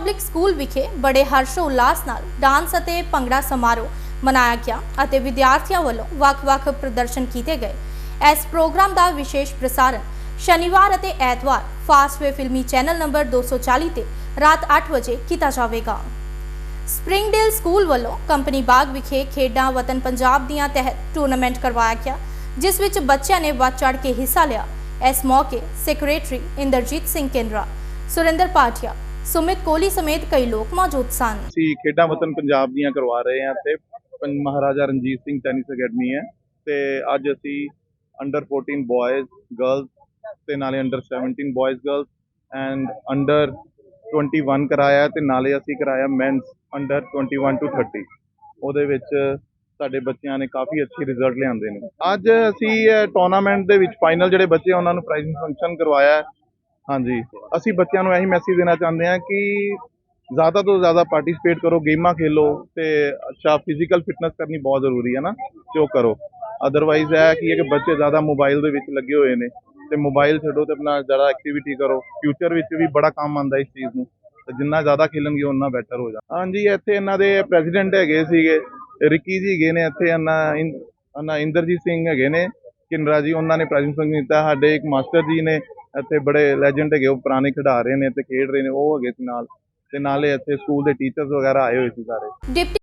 Public school ਵਿਖੇ ਬੜੇ ਹਰਸ਼ੋ ਉਲਾਸ ਨਾਲ ਡਾਂਸ ਅਤੇ ਭੰਗੜਾ ਸਮਾਰੋਹ ਮਨਾਇਆ ਗਿਆ ਅਤੇ ਵਿਦਿਆਰਥੀਆਂ ਵੱਲੋਂ ਵੱਖ-ਵੱਖ ਪ੍ਰਦਰਸ਼ਨ ਕੀਤੇ ਗਏ। ਇਸ ਪ੍ਰੋਗਰਾਮ ਦਾ ਵਿਸ਼ੇਸ਼ ਪ੍ਰਸਾਰਣ ਸ਼ਨੀਵਾਰ ਅਤੇ ਐਤਵਾਰ ਫਾਸਟਵੇ ਫਿਲਮੀ ਚੈਨਲ ਨੰਬਰ 240 ਤੇ ਰਾਤ 8 ਵਜੇ ਕੀਤਾ ਜਾਵੇਗਾ। ਸਪ੍ਰਿੰਗਡੇਲ ਸਕੂਲ ਵੱਲੋਂ ਕੰਪਨੀ ਬਾਗ ਵਿਖੇ ਖੇਡਾਂ ਵਤਨ ਪੰਜਾਬ ਦੀਆਂ ਤਹਿਤ ਟੂਰਨਾਮੈਂਟ ਕਰਵਾਇਆ ਗਿਆ, ਜਿਸ ਵਿੱਚ ਬੱਚਿਆਂ ਨੇ ਵੱਧ ਚੜ੍ਹ ਕੇ ਹਿੱਸਾ ਲਿਆ। ਇਸ ਮੌਕੇ ਸੈਕਟਰੀ ਇੰਦਰਜੀਤ ਸਿੰਘ ਕੇਂਦਰਾ, ਸੁਰਿੰਦਰ ਪਾਠਿਆ ਸੁਮਿਤ ਕੋਹਲੀ ਸਮੇਤ ਕਈ ਲੋਕ ਮੌਜੂਦ ਸਨ। ਅਸੀਂ ਖੇਡਾਂ ਵਤਨ ਪੰਜਾਬ ਦੀਆਂ ਕਰਵਾ ਰਹੇ ਹਾਂ ਤੇ ਪੰ- ਮਹਾਰਾਜਾ ਰਣਜੀਤ ਸਿੰਘ ਟੈਨਿਸ ਅਕੈਡਮੀ ਹੈ ਤੇ ਅੱਜ ਅਸੀਂ ਅੰਡਰ 14 ਬॉयਜ਼ ਗਰਲਸ ਤੇ ਨਾਲੇ under 17 boys girls and under 21 ਕਰਾਇਆ ਤੇ ਨਾਲੇ ਅਸੀਂ ਕਰਾਇਆ ਮੈਨਸ ਅੰਡਰ 21 ਟੂ 30 ਉਹਦੇ ਵਿੱਚ ਸਾਡੇ ਬੱਚਿਆਂ ਨੇ ਕਾਫੀ ਅੱਛੇ ਰਿਜ਼ਲਟ ਲਿਆਂਦੇ ਨੇ। ਅੱਜ ਅਸੀਂ ਟੂਰਨਾਮੈਂਟ ਦੇ ਵਿੱਚ ਫਾਈਨਲ ਜਿਹੜੇ ਬੱਚੇ ਉਹਨਾਂ ਨੂੰ ਪ੍ਰਾਈਜ਼ਿੰਗ ਫੰਕਸ਼ਨ ਕਰਵਾਇਆ ਹਾਂਜੀ। ਅਸੀਂ ਬੱਚਿਆਂ ਨੂੰ ਇਹੀ ਮੈਸੇਜ ਦੇਣਾ ਚਾਹੁੰਦੇ ਹਾਂ ਕਿ ਜ਼ਿਆਦਾ ਤੋਂ ਜ਼ਿਆਦਾ ਪਾਰਟਿਸਿਪੇਟ ਕਰੋ, ਗੇਮਾਂ ਖੇਲੋ ਤੇ ਅੱਛਾ ਫਿਜ਼ੀਕਲ ਫਿਟਨੈਸ ਕਰਨੀ ਬਹੁਤ ਜ਼ਰੂਰੀ ਹੈ ਨਾ, ਤੇ ਉਹ ਕਰੋ। ਅਦਰਵਾਈਜ਼ ਹੈ ਕਿ ਇਹ ਕਿ ਬੱਚੇ ਜ਼ਿਆਦਾ ਮੋਬਾਈਲ ਦੇ ਵਿੱਚ ਲੱਗੇ ਹੋਏ ਨੇ ਤੇ ਮੋਬਾਈਲ ਛੱਡੋ ਤੇ ਆਪਣਾ ਜ਼ਿਆਦਾ ਐਕਟੀਵਿਟੀ ਕਰੋ। ਫਿਊਚਰ ਵਿੱਚ ਵੀ ਬੜਾ ਕੰਮ ਆਉਂਦਾ ਇਸ ਚੀਜ਼ ਨੂੰ। ਤੇ ਜਿੰਨਾ ਜ਼ਿਆਦਾ ਖੇਲਣਗੇ ਉਨਾ ਬੈਟਰ ਹੋ ਜਾ ਹਾਂਜੀ, ਇੱਥੇ ਇਹਨਾਂ ਦੇ ਪ੍ਰੈਜ਼ੀਡੈਂਟ ਹੈਗੇ ਸੀਗੇ, ਰਿੱਕੀ ਜੀ ਹੈਗੇ ਨੇ ਇੱਥੇ ਇਹਨਾਂ ਇਨ- ਇਹਨਾਂ ਇੰਦਰਜੀਤ ਸਿੰਘ ਹੈਗੇ ਨੇ, ਕਿਨਰਾ ਜੀ, ਉਹਨਾਂ ਨੇ ਪ੍ਰਾਈਜ਼ਿੰਗ ਫੰਕਸ਼ਨ ਕੀਤਾ ਸਾਡੇ ਇੱਕ ਮਾਸਟਰ ਜੀ ਨੇ ਇੱਥੇ ਬੜੇ ਲੈਜੈਂਡ ਹੈਗੇ, ਉਹ ਪੁਰਾਣੇ ਖਿਡਾ ਰਹੇ ਨੇ ਤੇ ਖੇਡ ਰਹੇ ਨੇ, ਉਹ ਹੈਗੇ ਸੀ ਨਾਲ। ਤੇ ਨਾਲੇ ਇੱਥੇ ਸਕੂਲ ਦੇ ਟੀਚਰਸ ਵਗੈਰਾ ਆਏ ਹੋਏ ਸੀ ਸਾਰੇ।